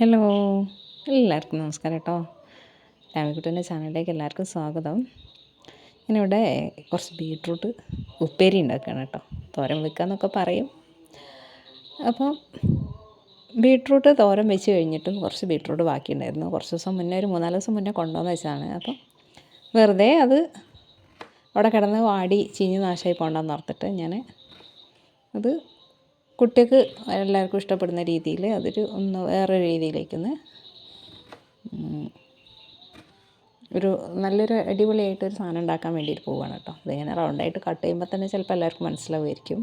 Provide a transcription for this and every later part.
Hello എല്ലാവർക്കും നമസ്കാരം കേട്ടോ. രാമിക്കുട്ടന്റെ ചാനലിലേക്ക് എല്ലാവർക്കും സ്വാഗതം. ഞാനിവിടെ കുറച്ച് ബീട്രൂട്ട് ഉപ്പേരി ഉണ്ടാക്കുകയാണ് കേട്ടോ. തോരൻ വെക്കാന്നൊക്കെ പറയും. അപ്പം ബീട്രൂട്ട് തോരൻ വെച്ച് കഴിഞ്ഞിട്ട് കുറച്ച് ബീട്രൂട്ട് ബാക്കിയുണ്ടായിരുന്നു. കുറച്ച് ദിവസം മുന്നേ ഒരു മൂന്നാൽ ദിവസം മുന്നേ കൊണ്ടുവന്ന് വെച്ചതാണ്. അപ്പം വെറുതെ അത് അവിടെ കിടന്ന് വാടി ചീഞ്ഞ് നാശമായി പോകണ്ടെന്ന് ഓർത്തിട്ട് ഞാൻ അത് കുട്ടിക്ക് എല്ലാവർക്കും ഇഷ്ടപ്പെടുന്ന രീതിയിൽ അതൊരു ഒന്ന് വേറെ രീതിയിലേക്കൊന്ന് ഒരു നല്ലൊരു അടിപൊളിയായിട്ടൊരു സാധനം ഉണ്ടാക്കാൻ വേണ്ടിയിട്ട് പോവുകയാണ് കേട്ടോ. അതിങ്ങനെ റൗണ്ടായിട്ട് കട്ട് ചെയ്യുമ്പോൾ തന്നെ ചിലപ്പോൾ എല്ലാവർക്കും മനസ്സിലാവുമായിരിക്കും.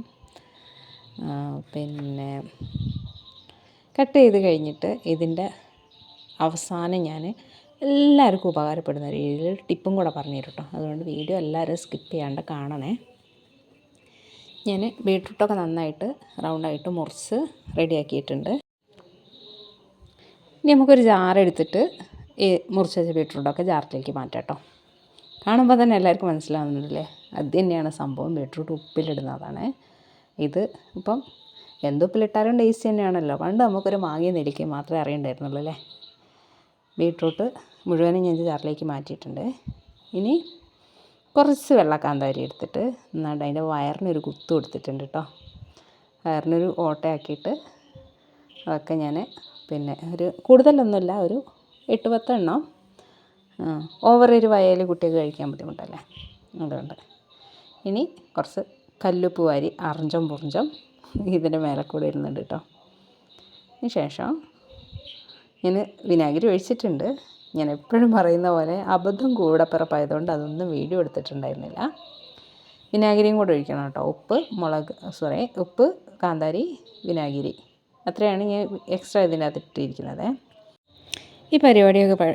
പിന്നെ കട്ട് ചെയ്ത് കഴിഞ്ഞിട്ട് ഇതിന്റെ അവസാനം ഞാൻ എല്ലാവർക്കും ഉപകാരപ്പെടുന്ന രീതിയിൽ ടിപ്പും കൂടെ പറഞ്ഞു കേട്ടോ. അതുകൊണ്ട് വീഡിയോ എല്ലാവരും സ്കിപ്പ് ചെയ്യാണ്ട് കാണണേ. ഞാൻ ബീട്രൂട്ടൊക്കെ നന്നായിട്ട് റൗണ്ടായിട്ട് മുറിച്ച് റെഡിയാക്കിയിട്ടുണ്ട്. ഇനി നമുക്കൊരു ജാറെടുത്തിട്ട് ഈ മുറിച്ച് വെച്ച ബീട്രൂട്ടൊക്കെ ജാറിലേക്ക് മാറ്റാം കാണുമ്പോൾ തന്നെ എല്ലാവർക്കും മനസ്സിലാവുന്നുണ്ടല്ലേ? അത് തന്നെയാണ് സംഭവം. ബീട്രൂട്ട് ഉപ്പിലിടുന്നതാണ്. ഇത് ഇപ്പം എന്തുപ്പിലിട്ടാലും ടേസ്റ്റ് തന്നെയാണല്ലോ. പണ്ട് നമുക്കൊരു മാങ്ങി നെല്ലിക്ക മാത്രമേ അറിയണ്ടായിരുന്നുള്ളൂ അല്ലേ? ബീട്രൂട്ട് മുഴുവനും ഞാൻ ജാറിലേക്ക് മാറ്റിയിട്ടുണ്ട്. ഇനി കുറച്ച് വെള്ളക്കാന്താരി എടുത്തിട്ട് എന്നിട്ട് അതിന്റെ വയറിനൊരു കുത്തു കൊടുത്തിട്ടുണ്ട് കേട്ടോ. വയറിനൊരു ഓട്ടയാക്കിയിട്ട് അതൊക്കെ ഞാൻ പിന്നെ ഒരു കൂടുതലൊന്നുമില്ല ഒരു എട്ട് പത്തെണ്ണം. ഓവർ ഒരു വയൽ കുട്ടികൾക്ക് കഴിക്കാൻ ബുദ്ധിമുട്ടല്ലേ? അതുകൊണ്ട് ഇനി കുറച്ച് കല്ലുപ്പ് വാരി അറിഞ്ചം പുറിഞ്ചം ഇതിന്റെ മേലെ കൂടെ ഇടുന്നുണ്ട് കേട്ടോ. ശേഷം ഞാൻ വിനാഗിരി ഒഴിച്ചിട്ടുണ്ട്. ഞാൻ എപ്പോഴും പറയുന്ന പോലെ അബദ്ധം കൂടപ്പിറപ്പായതുകൊണ്ട് അതൊന്നും വീഡിയോ എടുത്തിട്ടുണ്ടായിരുന്നില്ല. വിനാഗിരിയും കൂടെ ഒഴിക്കണം കേട്ടോ. ഉപ്പ് മുളക് സോറി ഉപ്പ് കാന്താരി വിനാഗിരി. അത്രയാണ് ഞാൻ എക്സ്ട്രാ ഇതിനകത്ത് ഇട്ടിരിക്കുന്നത്. ഈ പരിപാടിയൊക്കെ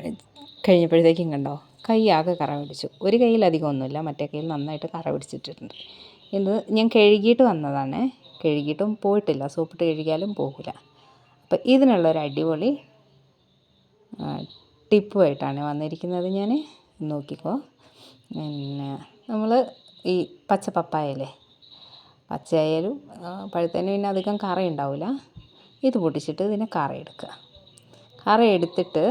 കഴിഞ്ഞപ്പോഴത്തേക്കും കണ്ടോ? കൈ ആകെ കറ പിടിച്ചു. ഒരു കയ്യിലധികം ഒന്നുമില്ല. മറ്റേ കയ്യിൽ നന്നായിട്ട് കറ പിടിച്ചിട്ടുണ്ട്. ഇത് ഞാൻ കഴുകിയിട്ട് വന്നതാണ്. കഴുകിയിട്ടും പോയിട്ടില്ല. സോപ്പിട്ട് കഴുകിയാലും പോകില്ല അപ്പോൾ ഇതിനുള്ളൊരു അടിപൊളി ടിപ്പുമായിട്ടാണ് വന്നിരിക്കുന്നത് ഞാൻ. നോക്കിക്കോ. പിന്നെ നമ്മൾ ഈ പച്ച പപ്പായല്ലേ? പച്ചയായാലും പഴുത്തതിന് പിന്നെ അധികം കറ ഉണ്ടാവില്ല. ഇത് പൊട്ടിച്ചിട്ട് ഇതിനെ കറ എടുക്കുക. കറ എടുത്തിട്ട്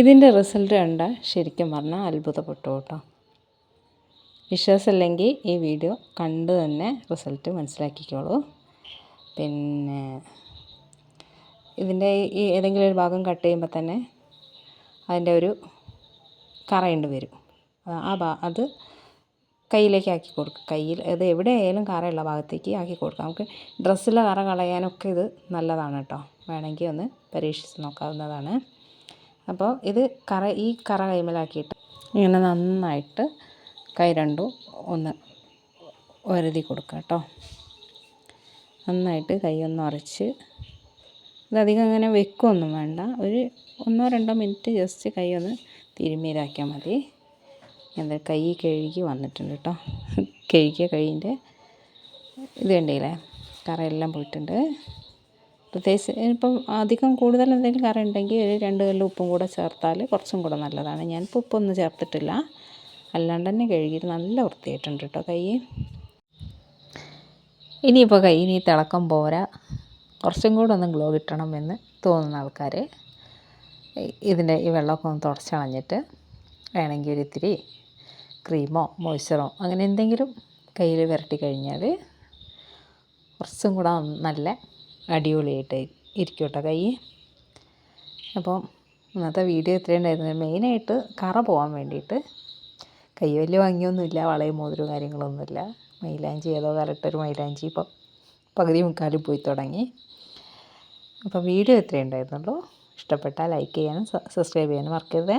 ഇതിന്റെ റിസൾട്ട് കണ്ട ശരിക്കും പറഞ്ഞാൽ അത്ഭുതപ്പെട്ടു കേട്ടോ. വിശ്വാസമില്ലെങ്കിൽ ഈ വീഡിയോ കണ്ട് തന്നെ റിസൾട്ട് മനസ്സിലാക്കിക്കോളൂ. പിന്നെ ഇതിന്റെ ഈ ഏതെങ്കിലും ഒരു ഭാഗം കട്ട് ചെയ്യുമ്പോൾ തന്നെ അതിന്റെ ഒരു കറയുണ്ട് വരും. ആ ഭാ അത് കയ്യിലേക്ക് ആക്കി കൊടുക്കുക കയ്യിൽ അത് എവിടെയായാലും കറയുള്ള ഭാഗത്തേക്ക് ആക്കി കൊടുക്കുക നമുക്ക് ഡ്രസ്സിലെ കറ കളയാനൊക്കെ ഇത് നല്ലതാണ് കേട്ടോ. വേണമെങ്കിൽ ഒന്ന് പരീക്ഷിച്ച് നോക്കാവുന്നതാണ്. അപ്പോൾ ഇത് കറ ഈ കറ കൈമലാക്കിയിട്ട് ഇങ്ങനെ നന്നായിട്ട് കൈ രണ്ടും ഒന്ന് ഒരതി കൊടുക്കുക കേട്ടോ. നന്നായിട്ട് കൈ ഒന്ന് ഉറച്ച് ഇതധികം അങ്ങനെ വെക്കുകയൊന്നും വേണ്ട. ഒരു ഒന്നോ രണ്ടോ മിനിറ്റ് ജസ്റ്റ് കൈ ഒന്ന് തിരുമ്മീരാക്കിയാൽ മതി. എന്താ കൈ കഴുകി വന്നിട്ടുണ്ട് കേട്ടോ. കഴുകിയ കൈയിന്റെ ഇത് കണ്ടില്ലേ? കറയെല്ലാം പോയിട്ടുണ്ട്. പ്രത്യേകിച്ച് ഇപ്പം അധികം കൂടുതൽ എന്തെങ്കിലും കറി ഉണ്ടെങ്കിൽ ഒരു രണ്ട് കല്ല് ഉപ്പും കൂടെ ചേർത്താൽ കുറച്ചും കൂടെ നല്ലതാണ്. ഞാനിപ്പോൾ ഉപ്പൊന്നും ചേർത്തിട്ടില്ല. അല്ലാണ്ട് തന്നെ കഴുകിയിട്ട് നല്ല വൃത്തിയായിട്ടുണ്ട് കേട്ടോ കൈ. ഇനിയിപ്പോൾ കൈ ഇനി തിളക്കം പോരാ. കുറച്ചും കൂടെ ഒന്ന് ഗ്ലോ കിട്ടണമെന്ന് തോന്നുന്ന ആൾക്കാർ ഇതിന്റെ ഈ വെള്ളമൊക്കെ ഒന്ന് തുടച്ചളഞ്ഞിട്ട് വേണമെങ്കിൽ ഒരു ഇത്തിരി ക്രീമോ മോയ്സ്ചറോ അങ്ങനെ എന്തെങ്കിലും കയ്യിൽ പുരട്ടി കഴിഞ്ഞാൽ കുറച്ചും കൂടെ നല്ല അടിപൊളിയായിട്ട് ഇരിക്കും കൈ. അപ്പം ഇന്നത്തെ വീഡിയോ ഇത്രയുണ്ടായിരുന്നു മെയിനായിട്ട് കറ പോകാൻ വേണ്ടിയിട്ട് കൈ വലിയ ഭംഗിയൊന്നുമില്ല വളയും മോതിരവും കാര്യങ്ങളൊന്നുമില്ല. മൈലാഞ്ചി ഏതോ കാലത്തൊരു മൈലാഞ്ചി ഇപ്പം പകുതി മുക്കാലും പോയി തുടങ്ങി. അപ്പോൾ വീഡിയോ ഇത്രയേ ഉണ്ടായിരുന്നുള്ളൂ. ഇഷ്ടപ്പെട്ടാൽ ലൈക്ക് ചെയ്യാനും സബ്സ്ക്രൈബ് ചെയ്യാനും മറക്കരുത്.